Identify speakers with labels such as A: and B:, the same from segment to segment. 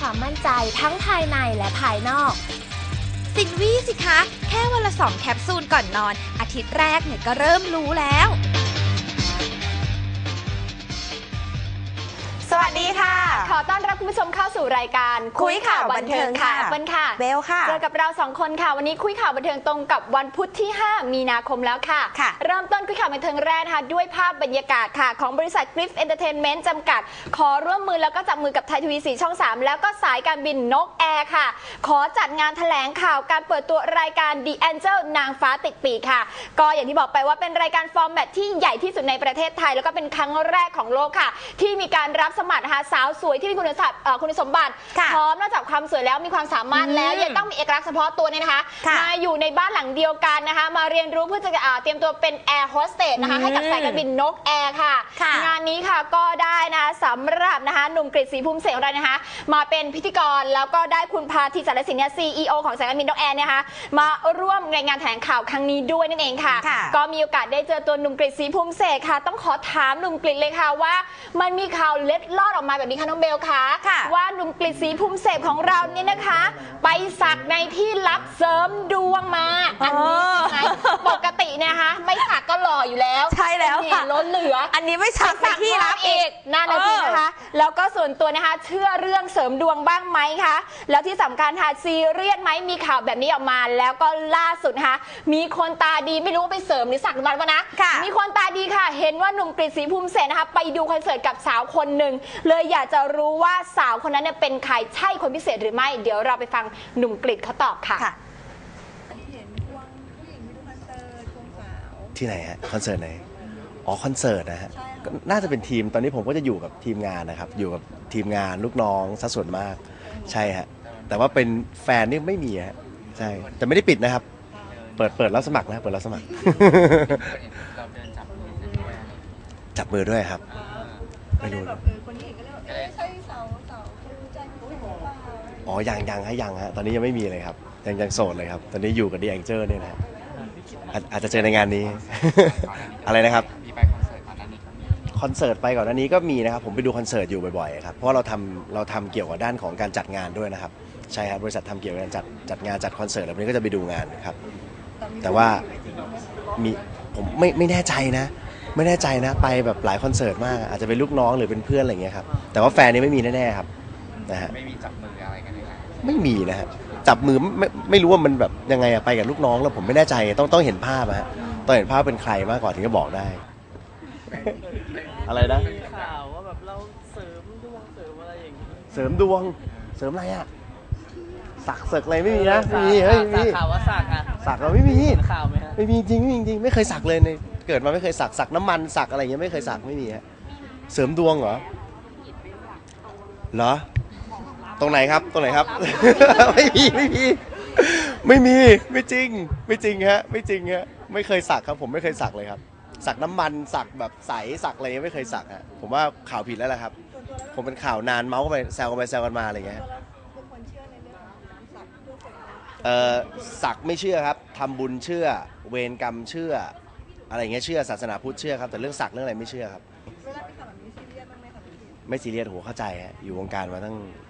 A: ความมั่นใจทั้งภายในและภายนอก
B: สินวี่สิคะ แค่วันละสองแคปซูลก่อนนอน อาทิตย์แรกเนี่ยก็เริ่มรู้แล้ว
C: สวัสดีค่ะ
D: ขอต้อนรับคุณผู้ชมเข้าสู่รายการ
C: คุยข่าวบันเทิงค่ะ
D: เปิ้ลค่ะ
C: เบลค่ะ
D: เจอกับเราสองคนค่ะ วันนี้คุยข่าวบันเทิงตรงกับวันพุธที่ 5 มีนาคมแล้วค่ะ
C: ค่ะ
D: เริ่มต้นคุยข่าวบันเทิงแรกนะคะด้วยภาพบรรยากาศค่ะ ของบริษัทกริฟเอนเตอร์เทนเมนต์จำกัด ขอร่วมมือแล้วก็จับมือกับไทยทีวีสีช่อง 3 แล้วก็สายการบินนกแอร์ค่ะ ขอจัดงานแถลงข่าวการเปิดตัวรายการ The Angel นางฟ้าติดปีกค่ะ ก็อย่างที่บอกไปว่าเป็นรายการฟอร์แมตที่ใหญ่ที่สุดในประเทศไทย แล้วก็เป็นครั้งแรกของโลกค่ะ ที่มีการรับสมัครนะคะสาวสวยที่มีคุณสมบัติเอ่อคุณสมบัติ
C: ค่ะ
D: พร้อมนอกจากความสวยแล้วมีความสามารถแล้ว
C: อืม
D: ยังต้องมีเอกลักษณ์เฉพาะตัวเนี่ยนะคะ
C: ค่ะ
D: มาอยู่ในบ้านหลังเดียวกันนะคะ มาเรียนรู้เพื่อจะอ่าเตรียมตัวเป็นแอร์โฮสเตสนะคะ
C: อืม
D: ให้กับสายการบินนกแอร์ค่ะ
C: ค่ะ
D: งานนี้ค่ะก็ได้นะคะสำหรับนะคะหนุ่มกฤษศรีภูมิเสงของเรานะคะ มาเป็นพิธีกรแล้วก็ได้คุณพาธีสารสินเนี่ยซีอีโอของสายการบินนกแอร์เนี่ยนะคะมาร่วมในงานแถลงข่าวครั้งนี้ด้วยนั่นเองค่ะ
C: ค่ะ
D: ก็มีโอกาสได้เจอตัวหนุ่มกฤษศรีภูมิเสกค่ะ ต้องขอถามหนุ่มกฤษเลยค่ะว่า มันมีข่าวเล็ดลอดออกมาแบบนี้ค่ะน้องเบลคะ
C: ค่ะ
D: ว่าหนุ่มกฤษศรีภูมิเสกของเราเนี่ยนะคะ ไปสักในที่รับเสริมดวงมาอันนี้ใช่ไหมปกติเนยนะคะ ไม่สักก็หล่ออยู่แล้ว
C: ใช่แล้ว
D: นี่
C: ค่ะ
D: ล้นเหลือ
C: อันนี้ไม่ชักไปที่รับอีก
D: นั่นนะสินะคะ แล้วก็ส่วนตัวนะคะ เชื่อเรื่องเสริมดวงบ้างไหมคะ แล้วที่สำคัญค่ะซีเรียสไหมมีข่าวแบบนี้ออกมา แล้วก็ล่าสุดนะคะมีคนตาดีไม่รู้ว่าไปเสริมหรือสักวันวะนะ
C: ค่ะ
D: มีคนตาดีค่ะ เห็นว่าหนุ่มกฤษศรีภูมิเสนนะคะ ไปดูคอนเสิร์ตกับสาวคนหนึ่งเลยอยากจะรู้ว่าสาวคนนั้นเนี่ยเป็นใครใช่คนพิเศษหรือไม่ เดี๋ยวเราไปฟังหนุ่มกฤษเขาตอบค่ะ
C: ค่ะ
E: ที่ไหนฮะคอนเสิร์ตไหนอ๋อคอนเสิร์ตนะฮะก็น่าจะเป็นทีมตอนนี้ผมก็จะอยู่กับทีมงานนะครับ อยู่กับทีมงานลูกน้องซะส่วนมากใช่ฮะแต่ว่าเป็นแฟนนี่ไม่มีฮะใช่แต่ไม่ได้ปิดนะครับ เปิดเปิดรับสมัครนะเปิดรับสมัครจับมือด้วยครับ ไม่รู้เลย อ๋อยังยังฮะยังฮะตอนนี้ยังไม่มีเลยครับ ยังยังโสดเลยครับ ตอนนี้อยู่กับดีแองเจอร์เนี่ยนะฮะอาจอาจจะเจอในงานนี้ อะไรนะครับคอนเสิร์ตไปก่อนหน้านี้ก็มีนะครับ ผมไปดูคอนเสิร์ตอยู่บ่อยๆครับ เพราะเราทำเราทำเกี่ยวกับด้านของการจัดงานด้วยนะครับ ใช่ครับบริษัททำเกี่ยวกับการจัดจัดงานจัดคอนเสิร์ตแล้ววันนี้ก็จะไปดูงานครับ แต่ว่ามีผมไม่ไม่แน่ใจนะ ไม่แน่ใจนะไปแบบหลายคอนเสิร์ตมากอาจจะเป็นลูกน้องหรือเป็นเพื่อนอะไรอย่างเงี้ยครับแต่ว่าแฟนนี่ไม่มีแน่ๆครับนะฮะ
F: ไม่มีจับมืออะ ไรกันเลยนะ
E: ไม่มีนะฮะจับมือไม่ไม่รู้ว่ามันแบบยังไงอะไปกับลูกน้องแล้วผมไม่แน่ใจต้องต้องเห็นภาพอะฮะต้องเห็นภาพเป็นใครมากกว่าถึงจะบอกได้ อะไรนะ
G: ข่าวว่าแบบเราเสริมดวงเสริมอะไรอย่างนี้
E: เสริมดวงเสริมอะไรอะสักเสกอะไรไม่มีนะไม่มีเฮ้ยไม่
G: สั
E: มี
G: กข่าวว่าสักอะ
E: สักเราไม่มี
G: เห็นข่าวไหมฮะ
E: ไม่มีจริงไม่มีจริงไม่เคยสักเลยในเกิดมาไม่เคยสักสักน้ำมันสักอะไรเงี้ยไม่เคยสักไม่มีฮะเสริมดวงเหรอเหรอ ตรงไหนครับตรงไหนครับ ไม่มีไม่มีไม่มีไม่จริง ไม่จริงฮะไม่จริงฮะไม่เคยสักครับ ผมไม่เคยสักเลยครับ สักน้ำมันสักแบบใสสักอะไรเงี้ยไม่เคยสักฮะผมว่าข่าวผิดแล้วแหละครับ ผมเป็นข่าวนานเมาส์กันไปแซวกันไปแซวกันมาอะไรเงี้ยฮะเอ่อสักไม่เชื่อครับทำบุญเชื่อ เวรกรรมเชื่อ อะไรเงี้ยเชื่อศาสนาพุทธเชื่อครับแต่เรื่องสักเรื่องอะไรไม่เชื่อครับไม่ซีเรียสโหเข้าใจฮะอยู่วงการมาตั้งจะ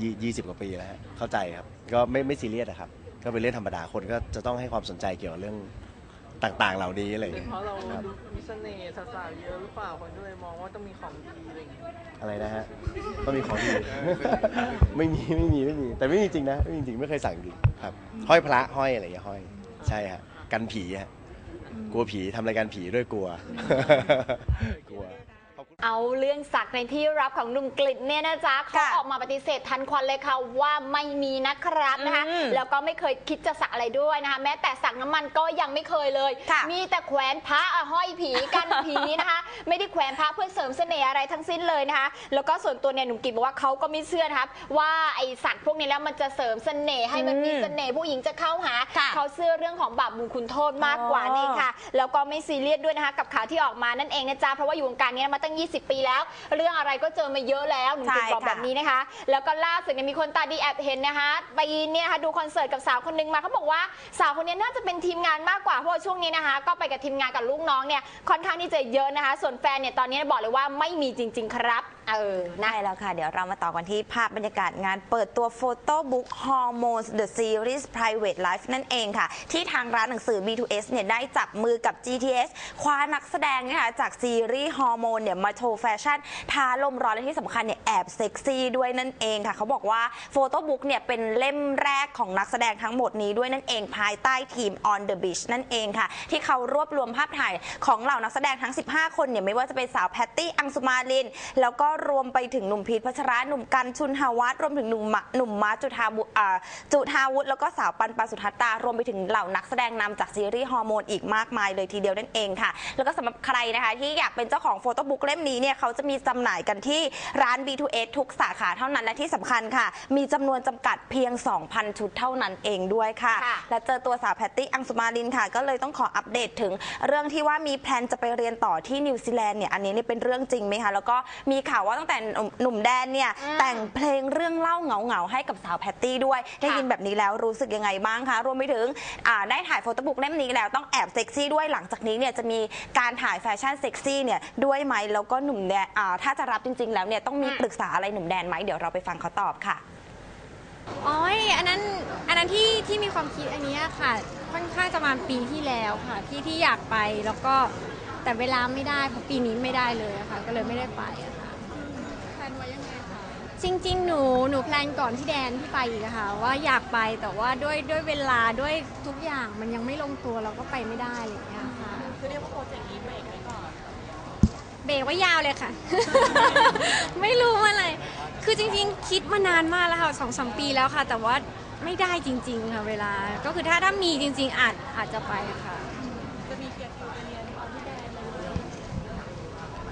E: ยี่ยี่สิบกว่าปีแล้วฮะเข้าใจครับ ก็ไม่ไม่ซีเรียสนะครับ ก็เป็นเรื่องธรรมดาคนก็จะต้องให้ความสนใจเกี่ยวกับเรื่องต่างๆ เหล่านี้อะไรอย่าง
G: เป็น
E: เงี้ย
G: เพราะเรา
E: ครับ
G: มีเสน่ห์สาวๆเยอะหรือเปล่าคนก็เลยมองว่าต้องมีของดีอะไรอย่างเงี้ย
E: อะไรนะฮะต้องมีของดี ไม่มีไม่มีไม่มี แต่ไม่มีจริงนะไม่มีจริงไม่เคยสั่งจริงครับ ห้อยพระห้อยอะไรอย่างเงี้ยห้อย ใช่ฮะกันผีฮะกลัวผีทำรายการผีด้วยกลัว กลัว
D: เอาเรื่องสักในที่รับของหนุ่มกฤษเนี่ยนะจ๊ะเขา
C: ค่ะ
D: ออกมาปฏิเสธทันควันเลยค่ะว่าไม่มีนะครับนะคะ
C: อืม
D: แล้วก็ไม่เคยคิดจะสักอะไรด้วยนะคะ แม้แต่สักน้ำมันก็ยังไม่เคยเลย
C: ค่ะ
D: มีแต่แขวนพระอะห้อยผีกันผีนะคะ ไม่ได้แขวนพระเพื่อเสริมเสน่ห์อะไรทั้งสิ้นเลยนะคะ แล้วก็ส่วนตัวเนี่ยหนุ่มกฤษบอกว่าเขาก็ไม่เชื่อนะครับว่าไอ้สักพวกนี้แล้วมันจะเสริมเสน่ห์ให้มันมีเสน่ห์ผู้หญิงจะเข้าหา
C: ค่ะ
D: เขาเชื่อเรื่องของบาปบุญคุณโทษมากกว่า
C: อ๋อ
D: นี่ค่ะ แล้วก็ไม่ซีเรียสด้วยนะคะกับข่าวที่ออกมานั่นเองนะจ๊ะเพราะว่าอยู่วงการนี้มาตั้ง10ปีแล้ว เรื่องอะไรก็เจอมาเยอะแล้วหนุ่ม
C: ใช่
D: ติดบอก
C: ค่ะ
D: แบบนี้นะคะ แล้วก็ล่าสุดเนี่ยมีคนตาดีแอบเห็นนะคะไปเนี่ยนะคะดูคอนเสิร์ตกับสาวคนนึงมาเขาบอกว่าสาวคนนี้น่าจะเป็นทีมงานมากกว่าเพราะว่าช่วงนี้นะคะ ก็ไปกับทีมงานกับลูกน้องเนี่ยค่อนข้างที่จะเยอะนะคะ ส่วนแฟนเนี่ยตอนนี้บอกเลยว่าไม่มีจริง ๆ ครับ เออนะ
C: ได้แล้วค่ะ เดี๋ยวเรามาต่อกันที่ภาพบรรยากาศงานเปิดตัวโฟโต้บุ๊ก Hormones The Series Private Life นั่นเองค่ะ ที่ทางร้านหนังสือ B2S เนี่ยได้จับมือกับ GTS คว้านักแสดงนะคะจากซีรีส์ฮอร์โมนเนี่ยมาโชว์แฟชั่นทาลมร้อนและที่สำคัญเนี่ยแอบเซ็กซี่ด้วยนั่นเองค่ะ เขาบอกว่าโฟโต้บุ๊กเนี่ยเป็นเล่มแรกของนักแสดงทั้งหมดนี้ด้วยนั่นเองภายใต้ทีม On the Beach นั่นเองค่ะ ที่เขารวบรวมภาพถ่ายของเหล่านักแสดงทั้ง 15 คนเนี่ยไม่ว่าจะเป็นสาวแพตตี้อังสุมาลิน แล้วก็รวมไปถึงหนุ่มพีทพัชระหนุ่มกันชุนหาวัฒน์รวมถึงหนุ่มมะหนุ่มมาร์คจุธาบุอ่าจุธาวุฒิแล้วก็สาวปันปาสุทัตตารวมไปถึงเหล่านักแสดงนำจากซีรีส์ฮอร์โมนอีกมากมายเลยทีเดียวนั่นเองค่ะ แล้วก็สำหรับใครนะคะที่อยากเป็นเจ้าของโฟโต้บุ๊กเล่มนี้เนี่ยเขาจะมีจำหน่ายกันที่ร้าน B2S ทุกสาขาเท่านั้นและที่สำคัญค่ะ มีจำนวนจำกัดเพียง 2,000 ชุดเท่านั้นเองด้วยค่ะ
D: ค่ะ
C: และเจอตัวสาวแพตตี้อังสุมาลินค่ะ ก็เลยต้องขออัปเดตถึงเรื่องที่ว่ามีแพลนจะไปเรียนต่อที่นิวซีแลนด์เนี่ยอันนี้เนี่ยเป็นเรื่องจริงไหมคะแล้วก็มีข่าวว่าตั้งแต่หนุ่มหนุ่มแดนเนี่ยแต่งเพลงเรื่องเล่าเหงาๆให้กับสาวแพตตี้ด้วย ได้ยินแบบนี้แล้วรู้สึกยังไงบ้างคะ รวมไปถึงอ่าได้ถ่ายโฟโต้บุ๊กเล่มนี้แล้วต้องแอบเซ็กซี่ด้วยหลังจากนี้เนี่ยจะมีการถ่ายแฟชั่นเซ็กซี่เนี่ยด้วยไหมแล้วก็หนุ่มแดนอ่าถ้าจะรับจริง ๆ แล้วเนี่ยต้องมีปรึกษาอะไรหนุ่มแดนไหมเดี๋ยวเราไปฟังเขาตอบค่ะ
F: อ๋อยอันนั้นอันนั้นที่ที่มีความคิดอันเนี้ยค่ะค่อนข้างจะมาปีที่แล้วค่ะที่ที่อยากไปแล้วก็แต่เวลาไม่ได้เพราะปีนี้ไม่ได้เลยอะค่ะ ก็เลยไม่ได้ไปอะค่ะแพลนไว้ยังไงคะ จริง ๆ หนูหนูแพลนก่อนที่แดนที่ไปอีกอะค่ะว่าอยากไปแต่ว่าด้วยด้วยเวลาด้วยทุกอย่างมันยังไม่ลงตัวเราก็ไปไม่ได้อะไรอย่างเงี้ยค่ะคือเรียกว่าโปรเจกต์นี้เบรกไว้ก่อน เบรกไว้ยาวเลยค่ะ ไม่รู้อะไร คือจริง ๆ คิดมานานมากแล้วค่ะสองสามปีแล้วค่ะ แต่ว่าไม่ได้จริง ๆ ค่ะ เวลา ก็คือถ้าถ้ามีจริง ๆอาจอาจจะไปค่ะจะมีเกียรติเรียนเอาที่แดนเลย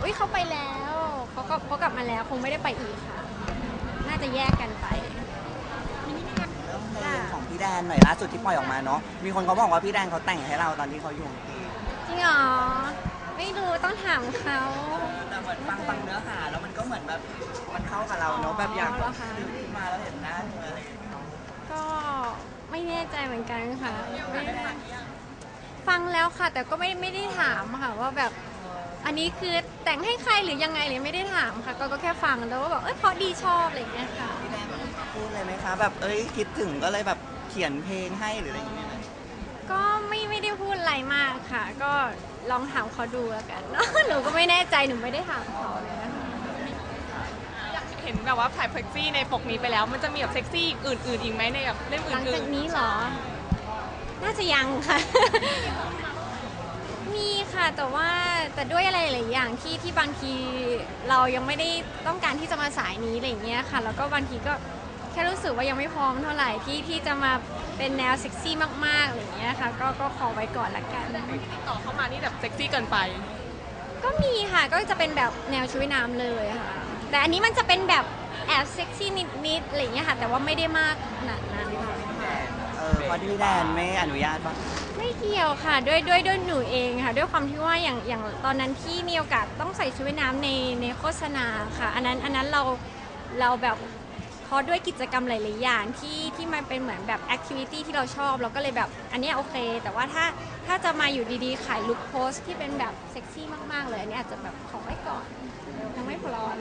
F: อุ้ยเขาไปแล้วเขาก็เขากลับมาแล้วคงไม่ได้ไปอีกค่ะ น่าจะแยกกันไป
H: เพลงของพี่แดนหน่อยล่าสุดที่ปล่อยออกมาเนาะมีคนเขาบอกว่าพี่แดนเขาแต่งให้เราตอนที่เขาอยู่อังกฤษ
F: จริงเหรอ ไม่รู้ต้องถามเขา
H: แต่เหมือนฟังฟังเนื้อหาแล้วมันก็เหมือนแบบมันเข้ากับเราเนาะแบบอยาก
F: อ๋อเหรอคะ
H: ตื่นขึ้นมาแล้วเห็นหน้าเธออะไรอย่างเงี้ย
F: ก็ไม่แน่ใจเหมือนกันค่ะไม่ได้ฟังแล้วค่ะ แต่ก็ไม่ไม่ได้ถามค่ะว่าแบบ อันนี้คือแต่งให้ใครหรือยังไงหรือไม่ได้ถามค่ะ ก็ก็แค่ฟังแล้วก็บอกเอ้ยเพราะดีชอบอะไรอย่างเงี้ยค่ะ
H: พี่แดนแบบพูดเลยไหมคะแบบเอ้ยคิดถึงก็เลยแบบเขียนเพลงให้หรืออะไรอย่างเงี้ย
F: ก็ไม่ไม่ได้พูดอะไรมากค่ะ ก็ลองถามเขาดูแล้วกันเนอะหนูก็ไม่แน่ใจหนูไม่ได้ถามเขาเลยนะคะ
G: เห็นแบบว่าถ่ายเซ็กซี่ในปกนี้ไปแล้ว มันจะมีแบบเซ็กซี่อื่นๆอีกไหมในแบบเล่ม
F: หลัง
G: อื่
F: จาก
G: น
F: นี้เหรอ น่าจะยังค่ะ มีค่ะแต่ว่าแต่ด้วยอะไรหลายอย่างที่ที่บางทีเรายังไม่ได้ต้องการที่จะมาสายนี้อะไรอย่างเงี้ยค่ะ แล้วก็บางทีก็แค่รู้สึกว่ายังไม่พร้อมเท่าไหร่ที่ที่จะมาเป็นแนวเซ็กซี่มากๆอะไรอย่างเงี้ยค่ะ ก็ก็ขอไว้ก่อนละกัน
G: ๆติดต่อเข้ามานี่แบบเซ็กซี่เกินไป
F: ก็มีค่ะก็จะเป็นแบบแนวชุดว่ายน้ำเลยค่ะ แต่อันนี้มันจะเป็นแบบแอบเซ็กซี่นิดๆอะไรอย่างเงี้ยค่ะ แต่ว่าไม่ได้มากขนาดนั้นค่ะ
H: เออเพราะพี่แดนไม่อนุญาตปะ
F: ไม่เกี่ยวค่ะด้วยด้วยด้วยหนูเองค่ะ ด้วยความที่ว่าอย่างอย่างตอนนั้นที่มีโอกาสต้องใส่ชุดว่ายน้ำในในโฆษณาค่ะ อันนั้นอันนั้นเราเราแบบเพราะด้วยกิจกรรมหลายๆอย่างที่ที่มันเป็นเหมือนแบบแอคทิวิตี้ที่เราชอบเราก็เลยแบบอันเนี้ยโอเค แต่ว่าถ้าถ้าจะมาอยู่ดีๆขายลุคโพสที่เป็นแบบเซ็กซี่มากๆเลยอันนี้อาจจะแบบขอไว้ก่อนยังไม่พร้อม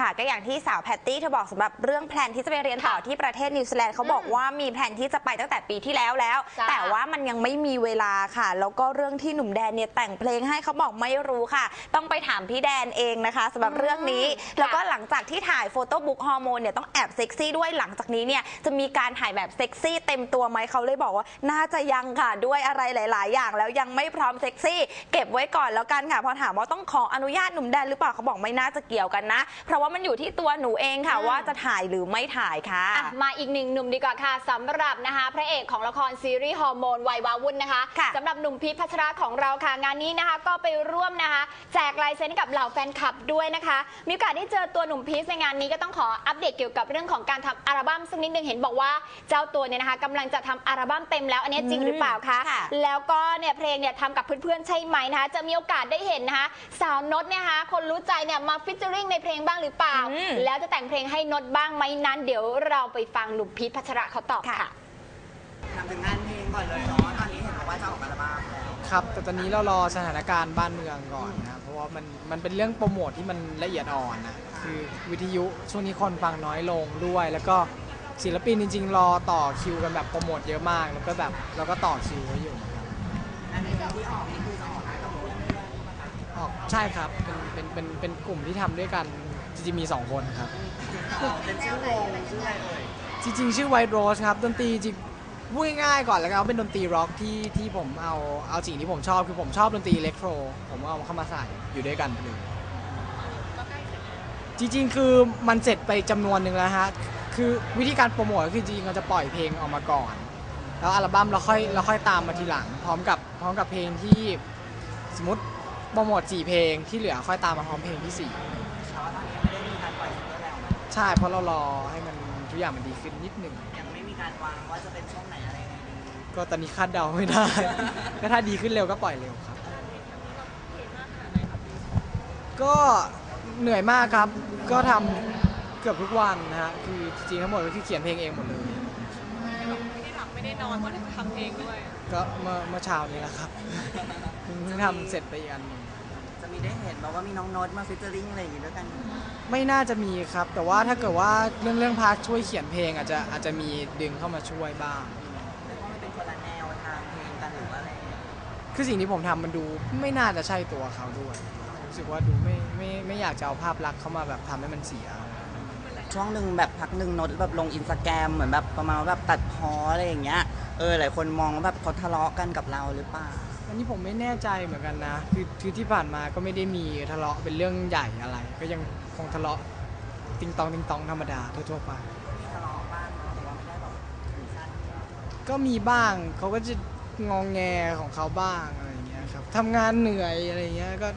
C: ค่ะก็อย่างที่สาวแพตตี้เธอบอกสำหรับเรื่องแพลนที่จะไปเรียนต่อที่ประเทศนิวซีแลนด์เขาบอกว่ามีแพลนที่จะไปตั้งแต่ปีที่แล้วแล้ว
D: จ้า
C: แต่ว่ามันยังไม่มีเวลาค่ะ แล้วก็เรื่องที่หนุ่มแดนเนี่ยแต่งเพลงให้เขาบอกไม่รู้ค่ะ ต้องไปถามพี่แดนเองนะคะสำหรับเรื่องนี้ แล้วก็หลังจากที่ถ่ายโฟโต้บุ๊กฮอร์โมนเนี่ยต้องแอบเซ็กซี่ด้วยหลังจากนี้เนี่ยจะมีการถ่ายแบบเซ็กซี่เต็มตัวไหมเขาเลยบอกว่าน่าจะยังค่ะด้วยอะไรหลาย ๆ อย่าง แล้วยังไม่พร้อมเซ็กซี่ เก็บไว้ก่อนแล้วกันค่ะพอถามว่าต้องขออนุญาตหนุ่มแดนหรือเปล่าเขาบอกไม่น่าจะเกี่ยวกันนะเพราะว่ามันอยู่ที่ตัวหนูเองค่ะ ว่าจะถ่ายหรือไม่ถ่ายค่ะ
D: อะมาอีกหนึ่งหนุ่มดีกว่าค่ะสำหรับนะคะ พระเอกของละครซีรีส์ฮอร์โมนวัยวาวุ่นนะคะ
C: ค่ะ
D: สำหรับหนุ่มพีชพัชระของเราค่ะ งานนี้นะคะก็ไปร่วมนะคะ แจกลายเซ็นให้กับเหล่าแฟนคลับด้วยนะคะ มีโอกาสได้เจอตัวหนุ่มพีชในงานนี้ก็ต้องขออัปเดตเกี่ยวกับเรื่องของการทำอัลบั้มสักนิดนึงเห็นบอกว่าเจ้าตัวเนี่ยนะคะกำลังจะทำอัลบั้มเต็มแล้วอันนี้จริงหรือเปล่าคะ
C: ค่ะ
D: แล้วก็เนี่ยเพลงเนี่ยทำกับเพื่อนๆใช่ไหมนะคะ จะมีโอกาสได้เห็นนะคะสาวนดเนี่ยนะคะคนรู้ใจเนี่ยมาฟิชเจอริงในเพลงบ้างหรือเปล่า
C: อืม
D: แล้วจะแต่งเพลงให้นดบ้างไหมนั้น เดี๋ยวเราไปฟังหนุ่มพีชพัชระเขาตอบค่ะ
H: ทำถึงงานเพลงก่อนเลยเนาะ ตอนนี้เห็นบอกว่าจะออกอัลบั้มแล้ว
I: ครับแต่ตอนนี้เรารอสถานการณ์บ้านเมืองก่อนนะครับเพราะว่ามันมันเป็นเรื่องโปรโมทที่มันละเอียดอ่อนนะคือวิทยุช่วงนี้คนฟังน้อยลงด้วย แล้วก็ศิลปินจริง ๆ รอต่อคิวกันแบบโปรโมทเยอะมาก แล้วก็แบบเราก็ต่อคิวไว้อยู่ครับ
H: อันนี้ที่ออกนี่คือจะออกให้กับวง
I: ออกใช่ครับเป็นเป็นเป็นเป็นกลุ่มที่ทำด้วยกัน จริงๆมี 2 คนครับ
H: เป็นชื่อวงชื่ออะไรเอ่ย
I: จริงๆ ชื่อ White Rose ครับ ดนตรีจริงพูดง่ายๆก่อนแล้วกันว่าเป็นดนตรีร็อกที่ที่ผมเอาเอาสิ่งที่ผมชอบคือผมชอบดนตรีอิเล็กโทร ผมเอาเข้ามาใส่อยู่ด้วยกันเลยจริงๆ คือมันเสร็จไปจำนวนหนึ่งแล้วฮะ คือวิธีการโปรโมทก็คือจริงๆเราจะปล่อยเพลงออกมาก่อน แล้วอัลบั้มเราค่อยเราค่อยตามมาทีหลัง พร้อมกับพร้อมกับเพลงที่สมมติโปรโมท4เพลงที่เหลือค่อยตามมาพร้อมเพลงที่สี่ ใช่เพราะเรารอให้มันทุกอย่างมันดีขึ้นนิดหนึ่ง
H: ยังไม่มีการวางว่าจะเป็นช่วงไหนอะไรยังไงดี
I: ก็ตอนนี้คาดเดาไม่ได้ ก็ถ้าดีขึ้นเร็วก็ปล่อยเร็วครับ ก็เหนื่อยมากครับ ก็ทำเกือบทุกวันนะฮะคือจริงๆทั้งหมดก็คือเขียนเพลงเองหมดเลย
G: ไม่ได้หลับไม่ได้นอนเพราะทำเองด้วย
I: ก็เมื่อเมื่อเช้านี้แหละครับเพิ่งทำเสร็จไปอีกอันหนึ่ง
H: จะ มีได้เห็นแบบว่ามีน้องโน้ตมาฟิชเจอริงอะไรอย่างงี้ด้วยกัน
I: ไม่น่าจะมีครับ แต่ว่าถ้าเกิดว่าเรื่องเรื่องพาร์ทช่วยเขียนเพลงอาจจะอาจจะมีดึงเข้ามาช่วยบ้าง
H: แต่ว่ามันเป็นคนละแนวทางเพลงกันหรือว่าอะไรอย่างเงี้ย
I: คือสิ่งที่ผมทำมันดูไม่น่าจะใช่ตัวเขาด้วย รู้สึกว่าดูไม่ไม่ไม่อยากจะเอาภาพลักษณ์เข้ามาแบบทำให้มันเสีย
H: ช่วงหนึ่งแบบพักหนึ่งโน้ตแบบลงอินสตาแกรมเหมือนแบบประมาณว่าแบบตัดพ้ออะไรอย่างเงี้ย เออหลายคนมองว่าแบบเขาทะเลาะกันกับเราหรือเปล่า
I: อันนี้ผมไม่แน่ใจเหมือนกันนะคือคือที่ผ่านมาก็ไม่ได้มีทะเลาะเป็นเรื่องใหญ่อะไร ก็ยังคงทะเลาะติงตองติงตองธรรมดาทั่วๆไป
H: ทะเลาะบ้างเนาะแต่ว่าไม่ได้แบบถึงขั้น
I: ก็มีบ้างเขาก็จะงองแงของเขาบ้างอะไรอย่างเงี้ยครับทำงานเหนื่อยอะไรอย่างเงี้ยก็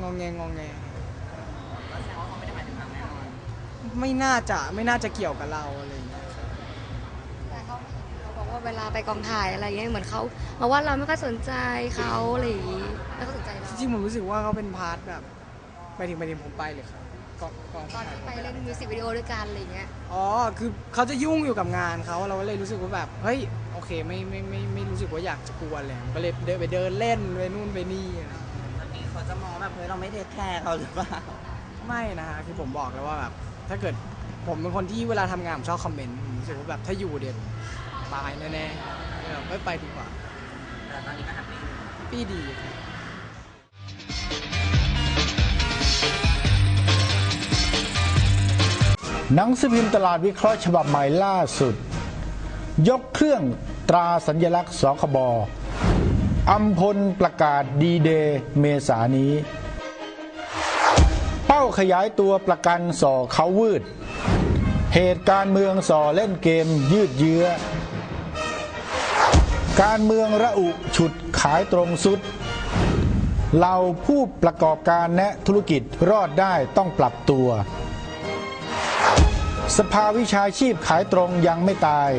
I: งองแงงองแง
H: ก็แสดงว่าเขาไม่ได้หมายถึงเราแน่นอน
I: ไม่น่าจะไม่น่าจะเกี่ยวกับเราอะไรอย่างเงี้ยครับ
F: แต่เขา เขาบอกว่าเวลาไปกองถ่ายอะไรเงี้ยเหมือนเขามาว่าเราไม่ค่อยสนใจเขาอะไรอย่างงี้แล้วก็สนใจเรา
I: จริงๆผมรู้สึกว่าเขาเป็นพาร์ทแบบไปถึงไปถึงผมไปเลยครับกองกอง
F: ตอน
I: ถ่าย
F: ที่ไปเล่นมิวสิกวิดีโอด้วยกันอะไรเงี้ย
I: อ๋อคือเขาจะยุ่งอยู่กับงานเขาเราก็เลยรู้สึกว่าแบบเฮ้ยโอเคไม่ไม่ไม่ไม่รู้สึกว่าอยากจะกวนเลยก็เลยเดินไปเดินเล่นไปนู่นไปนี่อะไรอย่างเงี้ย
H: ตอนนี้เขาจะมองแบบเฮ้ยเราไม่เทคแคร์เขาหรือเปล่า
I: ไม่นะฮะคือผมบอกแล้วว่าแบบถ้าเกิดผมเป็นคนที่เวลาทำงานผมชอบคอมเมนต์ผมรู้สึกว่าแบบถ้าอยู่เดี๋ยว ตายแน่ๆแบบไม่ไปดีกว่า
H: แต่ตอนนี้ก็แฮปปี้
I: ปีดีครับ
J: หนังสือพิมพ์ตลาดวิเคราะห์ฉบับใหม่ล่าสุด ยกเครื่องตราสัญลักษณ์สคบอัมพลประกาศดีเดย์เมษานี้ เป้าขยายตัวประกันส่อเขาวืด เหตุการณ์เมืองส่อเล่นเกมยืดเยื้อ การเมืองระอุฉุดขายตรงสุด เราผู้ประกอบการและธุรกิจรอดได้ต้องปรับตัว สภาวิชาชีพขายตรงยังไม่ตาย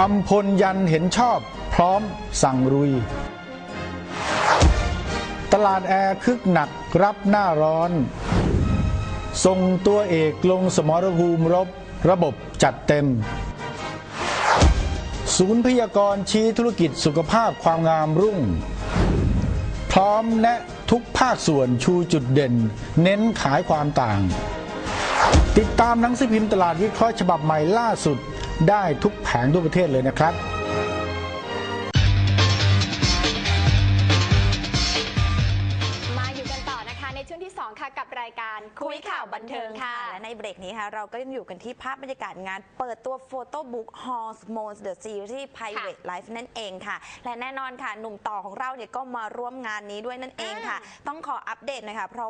J: อัมพลยันเห็นชอบพร้อมสั่งรุย ตลาดแอร์คึกหนักรับหน้าร้อน ส่งตัวเอกลงสมรภูมิรบระบบจัดเต็ม ศูนย์พยากรณ์ชี้ธุรกิจสุขภาพความงามรุ่ง พร้อมแนะทุกภาคส่วนชูจุดเด่น เน้นขายความต่าง ติดตามหนังสือพิมพ์ตลาดวิเคราะห์ฉบับใหม่ล่าสุด ได้ทุกแผงทั่วประเทศเลยนะครับ
D: กับรายการคุยข่าวบันเทิงค่ะ
C: และในเบรกนี้ค่ะ เราก็ยังอยู่กันที่ภาพบรรยากาศงาน เปิดตัวโฟโต้บุ๊ก Hormones the Series Private Life นั่นเองค่ะ และแน่นอนค่ะ หนุ่มต่อของเราเนี่ยก็มาร่วมงานนี้ด้วยนั่นเองค่ะ ต้องขออัปเดตหน่อยค่ะเพราะ